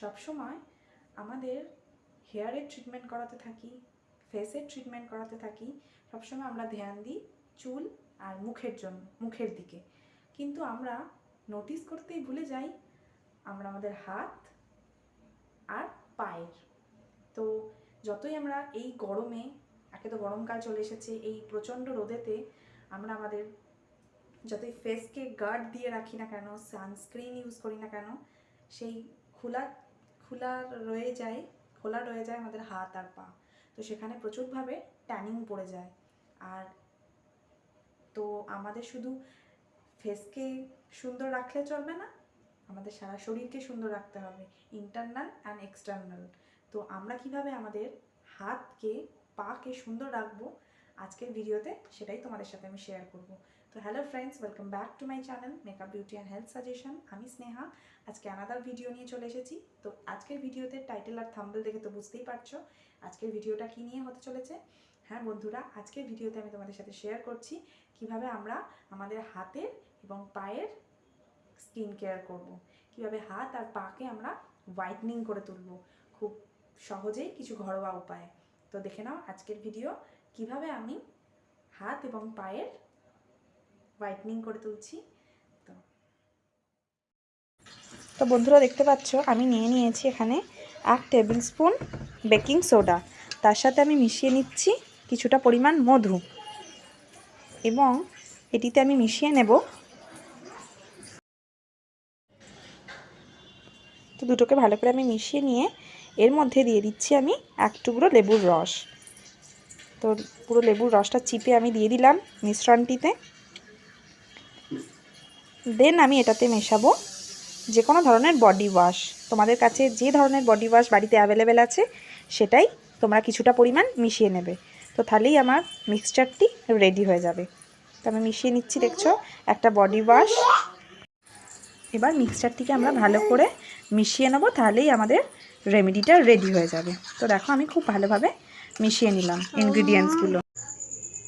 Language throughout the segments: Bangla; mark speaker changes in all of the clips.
Speaker 1: সবসময় আমাদের হেয়ারের ট্রিটমেন্ট করাতে থাকি ফেসের ট্রিটমেন্ট করাতে থাকি, সবসময় আমরা ধ্যান দিই চুল আর মুখের জন্য, মুখের দিকে। কিন্তু আমরা নোটিস করতেই ভুলে যাই আমরা আমাদের হাত আর পায়ের। তো যতই আমরা এই গরমে, একে তো গরমকাল চলে এসেছে, এই প্রচণ্ড রোদেতে আমরা আমাদের যতই ফেসকে গার্ড দিয়ে রাখি না কেন সানস্ক্রিন ইউজ করি না কেন, সেই খোলা খোলা রয়ে যায়, খোলা রয়ে যায় আমাদের হাত আর পা। তো সেখানে প্রচুরভাবে ট্যানিং পড়ে যায়। আর তো আমাদের শুধু ফেসকে সুন্দর রাখলে চলবে না, আমাদের সারা শরীরকে সুন্দর রাখতে হবে ইন্টারনাল অ্যান্ড এক্সটার্নাল তো আমরা কীভাবে আমাদের হাতকে, পাকে সুন্দর রাখব, আজকের ভিডিওতে সেটাই তোমাদের সাথে আমি শেয়ার করব। তো hello friends welcome back to my channel makeup beauty and health suggestion আমি স্নেহা। আজকে আনাদার ভিডিও নিয়ে চলে এসেছি। তো আজকের ভিডিওতে টাইটেল আর থাম্বল দেখে তো বুঝতেই পারছ আজকের ভিডিওটা কী নিয়ে হতে চলেছে। হ্যাঁ বন্ধুরা, আজকের ভিডিওতে আমি তোমাদের সাথে শেয়ার করছি কীভাবে আমরা আমাদের হাতের এবং পায়ের স্কিন কেয়ার করব। কীভাবে হাত আর পাকে আমরা হোয়াইটনিং করে তুলব খুব সহজেই কিছু ঘরোয়া উপায়ে। তো দেখে নাও আজকের ভিডিও কীভাবে আমি হাত এবং পায়ের হোয়াইটনিং করে তুলছি, তো। তো বন্ধুরা দেখতে পাচ্ছ, আমি নিয়ে নিয়েছি এখানে এক টেবিল স্পুন বেকিং সোডা তার সাথে আমি মিশিয়ে নিচ্ছি কিছুটা পরিমাণ মধু। এবং এটিতে আমি মিশিয়ে নেব তো দুটোকে ভালো করে আমি মিশিয়ে নিয়ে এর মধ্যে দিয়ে দিচ্ছি আমি এক টুকরো লেবুর রস। তো পুরো লেবুর রসটা চিপে আমি দিয়ে দিলাম মিশ্রণটিতে। দেন আমি এটাতে মেশাবো যে কোনো ধরনের বডি ওয়াশ তোমাদের কাছে যে ধরনের বডি ওয়াশ বাড়িতে অ্যাভেলেবেল আছে, সেটাই তোমরা কিছুটা পরিমাণ মিশিয়ে নেবে। তো তাহলেই আমার মিক্সচারটি রেডি হয়ে যাবে। তো আমি মিশিয়ে নিচ্ছি, দেখছ? একটা বডি ওয়াশ এবার মিক্সচারটিকে আমরা ভালো করে মিশিয়ে নেব, তাহলেই আমাদের রেমেডিটা রেডি হয়ে যাবে। তো দেখো, আমি খুব ভালোভাবে মিশিয়ে নিলাম ইনগ্রিডিয়েন্টসগুলো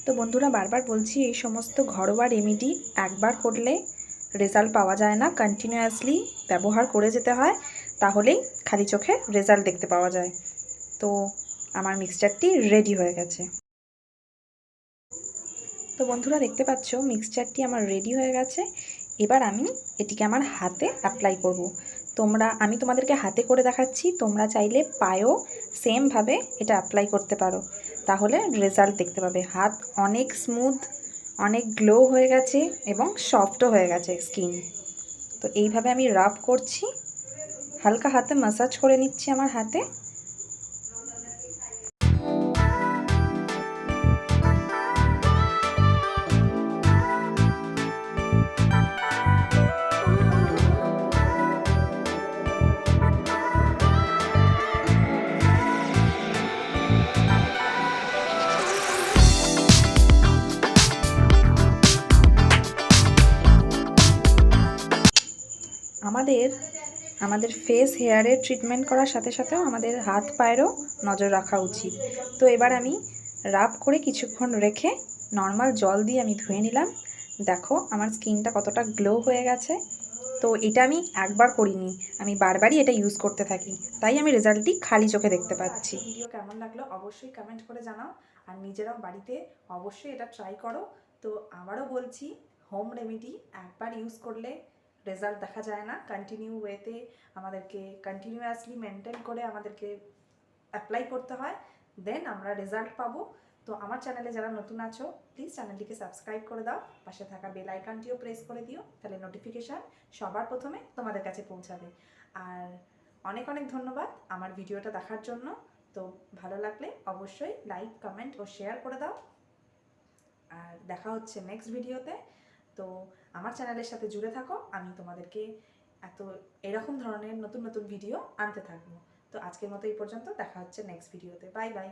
Speaker 1: তো বন্ধুরা, বারবার বলছি, এই সমস্ত ঘরোয়া রেমেডি একবার করলে রেজাল্ট পাওয়া যায় না কন্টিনিউয়াসলি ব্যবহার করে যেতে হয়, তাহলেই খালি চোখে রেজাল্ট দেখতে পাওয়া যায়। তো আমার মিক্সচারটি রেডি হয়ে গেছে। তো বন্ধুরা দেখতে পাচ্ছ মিক্সচারটি আমার রেডি হয়ে গেছে। এবার আমি এটিকে আমার হাতে অ্যাপ্লাই করব। তোমরা, আমি তোমাদেরকে হাতে করে দেখাচ্ছি, তোমরা চাইলে পায়েও সেমভাবে এটা অ্যাপ্লাই করতে পারো। তাহলে রেজাল্ট দেখতে পাবে। হাত অনেক স্মুথ অনেক গ্লো হয়ে গেছে এবং সফটও হয়ে গেছে স্কিন তো এইভাবে আমি রাব করছি। হালকা হাতে মাসাজ করে নিচ্ছি আমার হাতে। আমাদের আমাদের ফেস হেয়ারের ট্রিটমেন্ট করার সাথে সাথেও আমাদের হাত পায়েরও নজর রাখা উচিত। তো এবার আমি রাব করে কিছুক্ষণ রেখে নর্মাল জল দিয়ে আমি ধুয়ে নিলাম। দেখো আমার স্কিনটা কতটা গ্লো হয়ে গেছে। তো এটা আমি একবার করিনি, আমি বারবারই এটা ইউজ করতে থাকি। তাই আমি রেজাল্টটি খালি চোখে দেখতে পাচ্ছি। ভিডিও কেমন লাগল অবশ্যই কমেন্ট করে জানাও। আর নিজেরাও বাড়িতে অবশ্যই এটা ট্রাই করো। তো আবারও বলছি হোম রেমেডি একবার ইউজ করলে রেজাল্ট দেখা যায় না কন্টিনিউ ওয়েতে আমাদেরকে কন্টিনিউয়াসলি মেনটেন করে আমাদেরকে অ্যাপ্লাই করতে হয় দেন আমরা রেজাল্ট পাবো। তো আমার চ্যানেলে যারা নতুন আছো প্লিজ চ্যানেলটিকে সাবস্ক্রাইব করে দাও, পাশে থাকা বেল আইকনটিও প্রেস করে দিও, তাহলে নোটিফিকেশান সবার প্রথমে তোমাদের কাছে পৌঁছাবে। আর অনেক অনেক ধন্যবাদ আমার ভিডিওটা দেখার জন্য। তো ভালো লাগলে অবশ্যই লাইক কমেন্ট ও শেয়ার করে দাও। আর দেখা হচ্ছে নেক্সট ভিডিওতে তো আমার চ্যানেলের সাথে জুড়ে থাকো, আমি তোমাদেরকে এত এরকম ধরনের নতুন নতুন ভিডিও আনতে থাকব। তো আজকের মতো এই পর্যন্ত, দেখা হচ্ছে নেক্সট ভিডিওতে বাই বাই